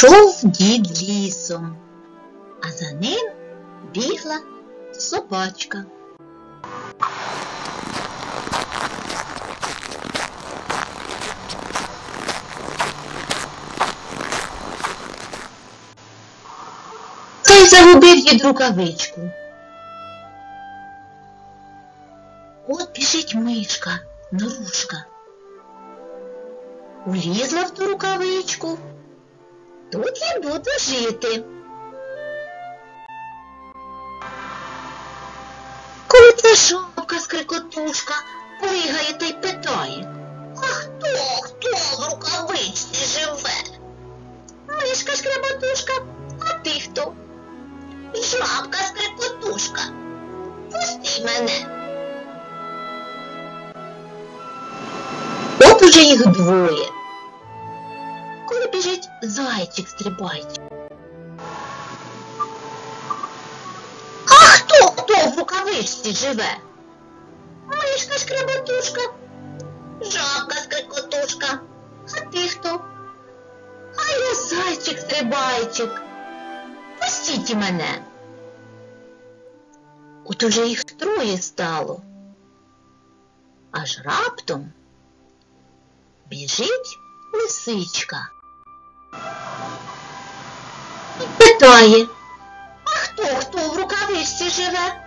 Ішов дід лісом, а за ним бігла собачка. Цей загубив дід рукавичку. От біжить мишка, норушка. Улізла в ту рукавичку. Тут я буду жити. Коли ця жабка скрикотушка плигає та й питає. А хто, хто в рукавичці живе? Мишка шкреботушка, а ти хто? Жабка скрикотушка. Пусти мене. От уже їх двоє. Зайчик стрибайчик. А хто хто в рукавичці живе? Мишка шкреботушка, жабка скрикотушка. А ти хто? А я зайчик стрибайчик. Пустіть мене. От уже їх троє стало. Аж раптом біжить лисичка. Питає, а хто хто в рукавичці живе?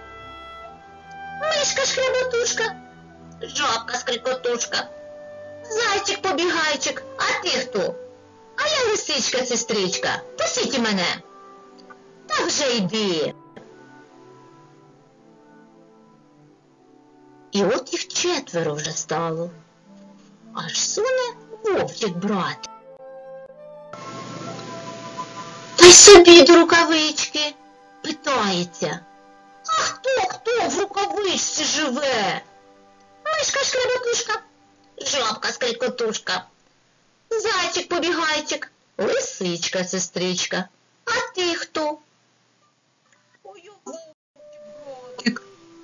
Мишка шкреботушка, жабка скрикотушка, зайчик побігайчик, а ти хто? А я лисичка сестричка, пустіть мене. Та вже йди. І от їх четверо вже стало. Аж суне вовчик брат. Та собі до рукавички питається. А хто хто в рукавичці живе? Мишка шкреботушка, жабка скрикотушка, зайчик побігайчик, лисичка сестричка. А ти хто?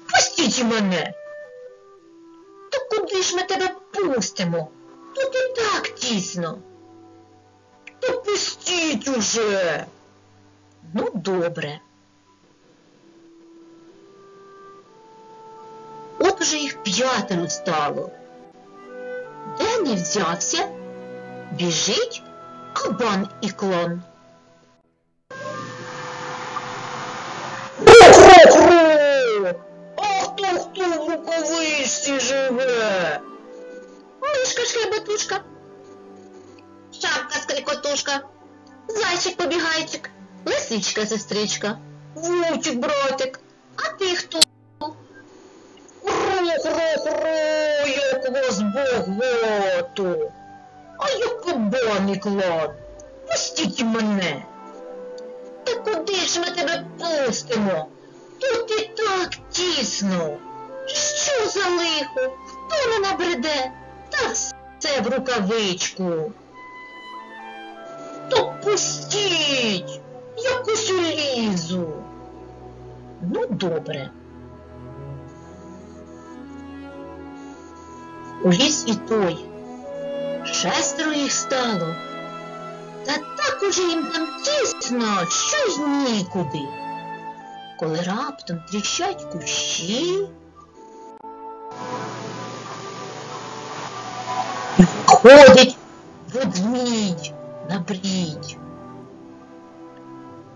Пустіть мене. То куди ж ми тебе пустимо? Тут і так тісно. То пустіть уже. Ну, добре. От уже їх п'ятеро стало. Де не взявся, біжить кабан і клон. Ро-ро-ро! Хто хто в живе? Мишка шкреботушка, шапка скрикотушка, зайчик побігайчик, лисичка сестричка, вовчик братик. А ти хто? Ро-ро-ро, як вас багато. А я кабан і клад. Пустіть мене. Та куди ж ми тебе пустимо? Тут і так тісно. Що за лихо? Хто не набреде? Та все в рукавичку. То пустіть, якось улізу. Ну, добре. Уліз і той. Шестеро їх стало. Та так уже їм там тісно, що й нікуди. Коли раптом тріщать кущі, і виходить ведмідь на брідь.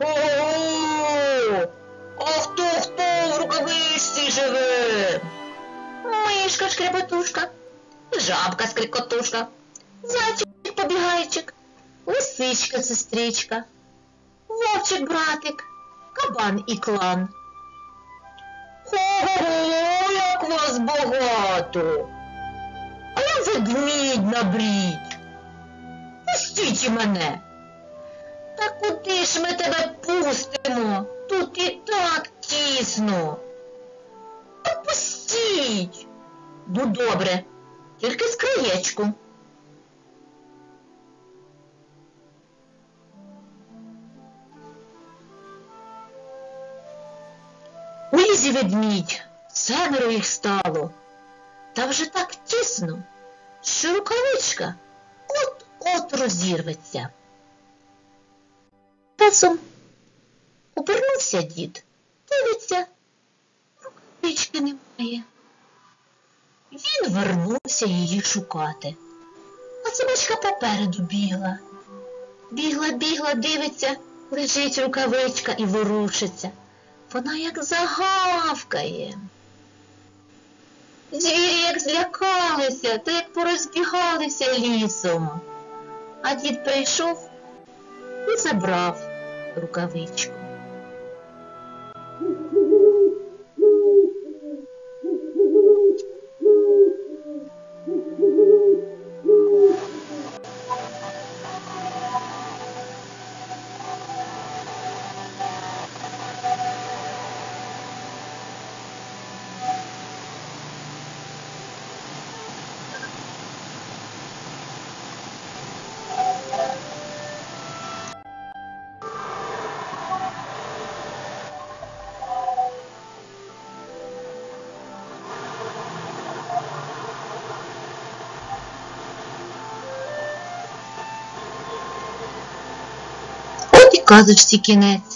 Ого! А хто хто в рукавичці живе? Мишка шкрепотушка, жабка скрикотушка, зайчик побігайчик, лисичка сестричка, вовчик братик, кабан і клан. Ого, як вас багато! А я ведмідь на брідь. Пустіть мене. Куди ж ми тебе пустимо? Тут і так тісно. Та пустіть. Ну, добре, тільки з краєчку. У лізі ведмідь, семеро їх стало. Та вже так тісно, що рукавичка от-от розірветься. Часом обернувся дід, дивиться, рукавички немає. Він вернувся її шукати. А собачка попереду бігла. Бігла, бігла, дивиться, лежить рукавичка і ворушиться. Вона як загавкає. Звірі як злякалися, та як порозбігалися лісом. А дід прийшов і забрав рукавичку. От і казочці кінець.